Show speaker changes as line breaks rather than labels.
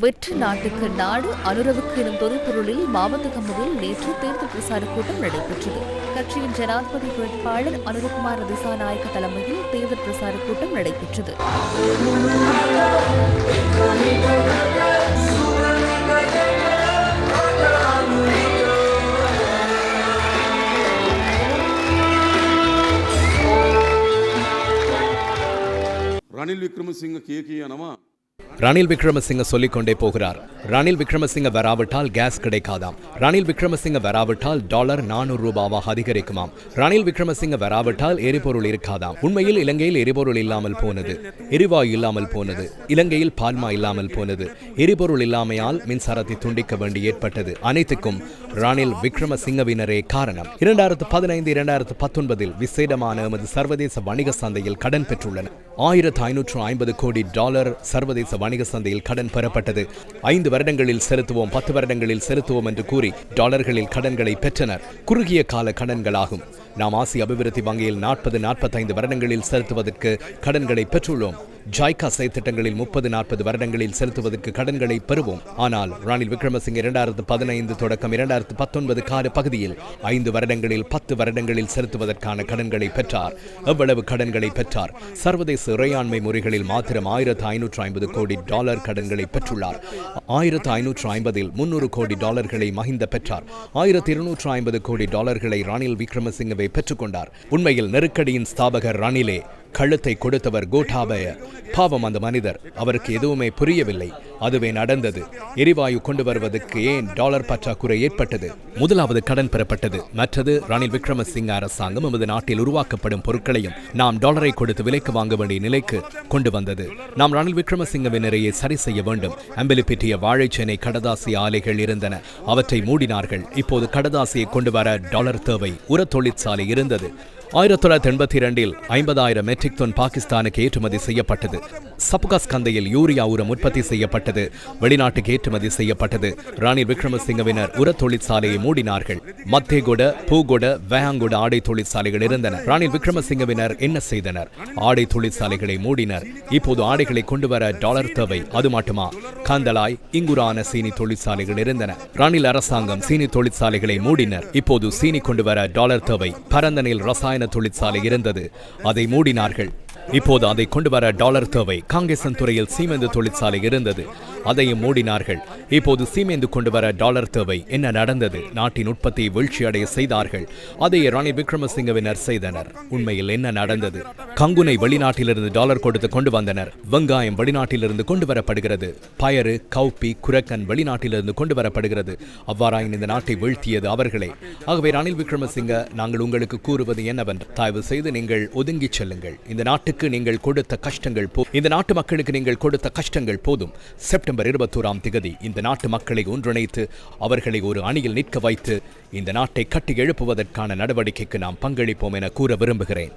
வெற்று நாட்டுக்கு நாடு அனுரவுக்கு எனும் தொல்பொருளில் மாவட்ட கம்புவில் நேற்று தேர்தல் பிரசார கூட்டம் நடைபெற்றது. கட்சியின் ஜனாதிபதி வேட்பாளர் அனுரகுமார் திசாநாயக்க தலைமையில் தேர்தல் பிரசார கூட்டம் நடைபெற்றது.
ரணில் விக்ரமசிங்க கே கே
ரணில் விக்ரமசிங்க சொல்லிக்கொண்டே போகிறார். ரணில் விக்ரமசிங்க வராவிட்டால் கேஸ் கிடைக்காதாம். ரணில் விக்ரமசிங்க வராவிட்டால் டாலர் நானூறு ரூபாவாக அதிகரிக்குமாம். ரணில் விக்ரமசிங்க வராவிட்டால் எரிபொருள் இருக்காதாம். உண்மையில் இலங்கையில் எரிபொருள் இல்லாமல் போனது. எரிவாயு இல்லாமல் போனது. இலங்கையில் பால்மா இல்லாமல் போனது. எரிபொருள் இல்லாமையால் மின்சாரத்தை துண்டிக்க வேண்டி ஏற்பட்டது. அனைத்துக்கும் ரணில் விக்ரமசிங்கவினரே காரணம். இரண்டாயிரத்து பதினைந்து இரண்டாயிரத்து பத்தொன்பதில் விசேடமான எமது சர்வதேச வணிக சந்தையில் கடன் பெற்றுள்ளன. ஆயிரத்து ஐநூற்று ஐம்பது கோடி டாலர் சர்வதேச வணிக சந்தையில் கடன் பெறப்பட்டது. ஐந்து வருடங்களில் செலுத்துவோம் பத்து வருடங்களில் செலுத்துவோம் என்று கூறி டாலர்களில் கடன்களை பெற்றனர். குறுகிய கால கடன்களாகும். நாம் ஆசிய அபிவிருத்தி வங்கியில் நாற்பது நாற்பத்தைந்து வருடங்களில் செலுத்துவதற்கு கடன்களை பெற்றுள்ளோம். ஜாய்கா செயற்திட்டங்களில் முப்பது நாற்பது வருடங்களில் செலுத்துவதற்கு கடன்களை பெறுவோம். ஆனால் ரணில் விக்ரமசிங்க இரண்டாயிரத்து பதினைந்து தொடக்கம் இரண்டாயிரத்து பத்தொன்பது கால பகுதியில் ஐந்து வருடங்களில் பத்து வருடங்களில் செலுத்துவதற்கான கடன்களை பெற்றார். எவ்வளவு கடன்களை பெற்றார்? சர்வதேச இறையாண்மை முறைகளில் மாத்திரம் ஆயிரத்து ஐநூற்று ஐம்பது கோடி டாலர் கடன்களை பெற்றுள்ளார். ஆயிரத்து ஐநூற்று ஐம்பதில் முன்னூறு கோடி டாலர்களை மஹிந்த பெற்றார். ஆயிரத்து இருநூற்று ஐம்பது கோடி டாலர்களை ரணில் விக்ரமசிங்கவை பெற்றுக்கொண்டார் உண்மையில் நெருக்கடியின் ஸ்தாபகர் ரணிலே கழுத்தை கொடுத்தவர் கோட்டாபய. பாவம் அந்த மனிதர். அவருக்கு எதுவுமே புரியவில்லை. அதுவே நடந்தது. எரிவாயு கொண்டு வருவதற்கு ஏன் டாலர் பற்றாக்குறை ஏற்பட்டது? முதலாவது கடன் பெறப்பட்டது. மற்றது ரணில் விக்ரமசிங்க அரசாங்கம் நமது நாட்டில் உருவாக்கப்படும் பொருட்களையும் நாம் டாலரை கொடுத்து விலைக்கு வாங்க வேண்டிய நிலைக்கு கொண்டு வந்தது. நாம் ரணில் விக்ரமசிங்கவினரையே சரி செய்ய வேண்டும். அம்பலிப்பிட்டிய வாழைச்சேனை கடதாசி ஆலைகள் இருந்தன. அவற்றை மூடினார்கள். இப்போது கடதாசியை கொண்டு வர டாலர் தேவை. உர தொழிற்சாலை இருந்தது. ஆயிரத்தி தொள்ளாயிரத்தி எண்பத்தி இரண்டில் ஐம்பதாயிரம் மெட்ரிக் தொன் பாகிஸ்தானுக்கு ஏற்றுமதி செய்யப்பட்டது. சப்காஸ் கந்தையில் யூரியா உரம் உற்பத்தி செய்யப்பட்டது. வெளிநாட்டுக்கு ஏற்றுமதி செய்யப்பட்டது. ராணி விக்ரமசிங்கவினர் உர தொழிற்சாலையை மூடினார்கள். மத்தேகொட பூகொட வேங்குட ஆடை தொழிற்சாலைகள் இருந்தன. ராணில் விக்ரமசிங்கவினர் என்ன செய்தனர்? ஆடை தொழிற்சாலைகளை மூடினர். இப்போது ஆடைகளை கொண்டு வர டாலர் தேவை. அது மட்டுமா? கந்தலாய் இங்குரான சீனி தொழிற்சாலைகள் இருந்தன. ராணில் அரசாங்கம் சீனி தொழிற்சாலைகளை மூடினர். இப்போது சீனி கொண்டு வர டாலர் தேவை. பரந்தனில் ரசாயன தொழிற்சாலை இருந்தது. அதை மூடினார்கள். இப்போது அதை கொண்டு வர டாலர் தேவை. காங்கேசன் துறையில் சீமெந்து தொழிற்சாலை இருந்தது. அதையும் மூடினார்கள். இப்போது சீமேந்து கொண்டு வர டாலர் தேவை. என்ன நடந்தது? நாட்டின் உற்பத்தியை வீழ்ச்சியடைய செய்தார்கள். அதை ரணில் விக்ரமசிங்கவினர் செய்தனர். உண்மையில் என்ன நடந்தது? கங்குனை வெளிநாட்டிலிருந்து டாலர் கொடுத்து கொண்டு வந்தனர். வெங்காயம் வெளிநாட்டிலிருந்து கொண்டு வரப்படுகிறது. பயறு கௌப்பி குரக்கன் வெளிநாட்டிலிருந்து கொண்டு வரப்படுகிறது. அவ்வாறாயின் இந்த நாட்டை வீழ்த்தியது அவர்களே. ஆகவே ரணில் விக்ரமசிங்க நாங்கள் உங்களுக்கு கூறுவது என்னவென்று தயவு செய்து நீங்கள் ஒதுங்கி செல்லுங்கள். இந்த நாட்டுக்கு நீங்கள் கொடுத்த கஷ்டங்கள் இந்த நாட்டு மக்களுக்கு நீங்கள் கொடுத்த கஷ்டங்கள் போதும். செப்டம்பர் இருபத்தோராம் திகதி இந்த நாட்டு மக்களை ஒன்றிணைத்து அவர்களை ஒரு அணியில் நிற்க வைத்து இந்த நாட்டை கட்டி எழுப்புவதற்கான நடவடிக்கைக்கு நாம் பங்களிப்போம் என கூற விரும்புகிறேன்.